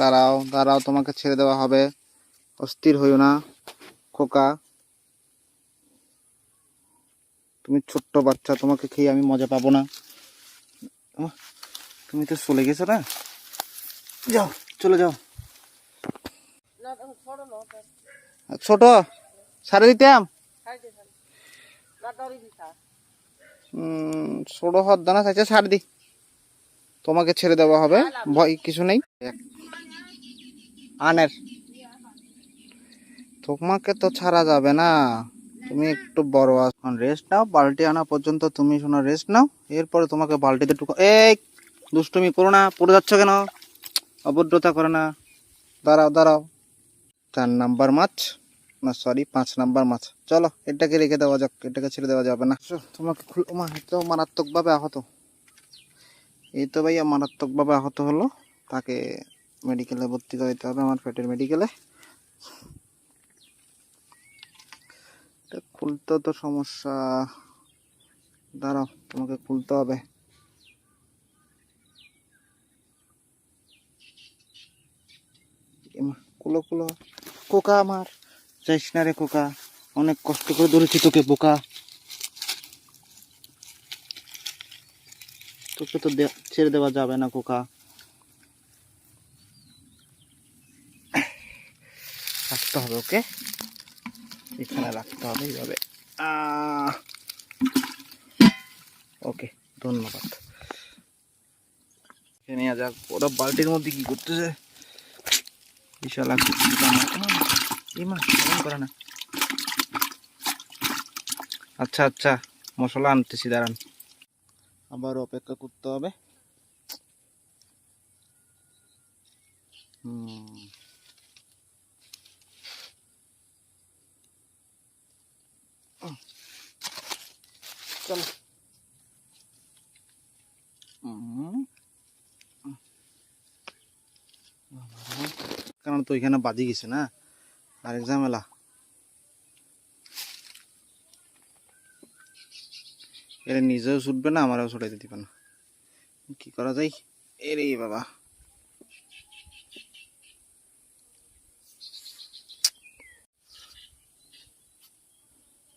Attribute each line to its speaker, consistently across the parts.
Speaker 1: দাঁড়াও দাঁড়াও, তোমাকে ছেড়ে দেওয়া হবে। অস্থির হইও না, খোকা। তুমি ছোট্ট বাচ্চা, তোমাকে খেয়ে আমি মজা পাবো না। তুমি তো চলে গেছো না? যাও, চলে যাও। ছোট, সারে দিতাম? ছোট হওয়ার দানা চাইছে সার দি। তোমাকে ছেড়ে দেওয়া হবে, ভয় কিছু নেই। আনের। তোমাকে তো ছাড়া যাবে না। তুমি একটু বড় এখন রেস্ট নাও, বালতি আনা পর্যন্ত তুমি শোনো রেস্ট নাও। এরপরে তোমাকে বালতিতে টুকো এই, দুষ্টুমি করো না, পড়ে যাচ্ছ কেন? অভদ্রতা করে না। দাঁড়াও দাঁড়াও। চার নাম্বার মাছ। না সরি পাঁচ নাম্বার মাছ। চলো, এটাকে রেখে দেওয়া যাক, এটাকে ছেড়ে দেওয়া যাবে না। তোমাকে তো মারাত্মকভাবে আহত। এই তো ভাইয়া মারাত্মকভাবে আহত হলো। তাকে মেডিকেলে ভর্তি করাইতে হবে, আমার পেটের মেডিকেলে খুলতে তো সমস্যা। দাঁড়াও, তোমাকে খুলতে হবে। কুলো কুলো। কোকা আমার, যাইস না রে কোকা, অনেক কষ্ট করে ধরেছি তোকে, বোকা। তোকে তো ছেড়ে দেওয়া যাবে না, কোকা। রাখতে হবে, ওকে? এখানে রাখতে হবে এইভাবে। ওকে, ধন্যবাদ। এ নেওয়া যাক, ওরা বালতির মধ্যে কি করতেছে? বিশাল করে না। আচ্ছা আচ্ছা মশলা আনতেছি, দাঁড়ান। আবার অপেক্ষা করতে হবে। হুম। হুম। কারণ তো এখানে বাজি গেছে না। আরেক ঝামেলা এর নিজেও ছুটবে না, আমারও ছুটাইতে দিবে না। কি করা যায়? এরে বাবা।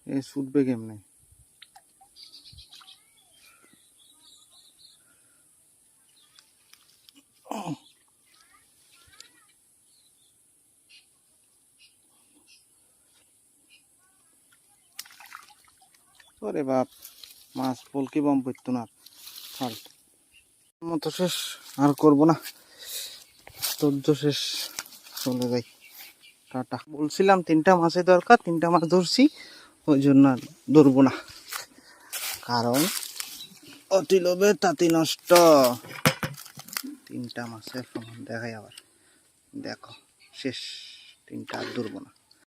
Speaker 1: এ ছুটবে কেমনে? ওরে বাপ, মাছ পলকি বম পড়তো না। মতো শেষ, আর করব না। ধৈর্য শেষ। চলে যাই। টাটা। বলছিলাম তিনটা মাছের দরকার, তিনটা মাছ ধরছি। ওই জন্য আর ধরবো না। কারণ অতি লোভে তাঁতি নষ্ট। তিনটা মাছের প্রমাণ দেখাই আবার। দেখো, শেষ। তিনটা আর না।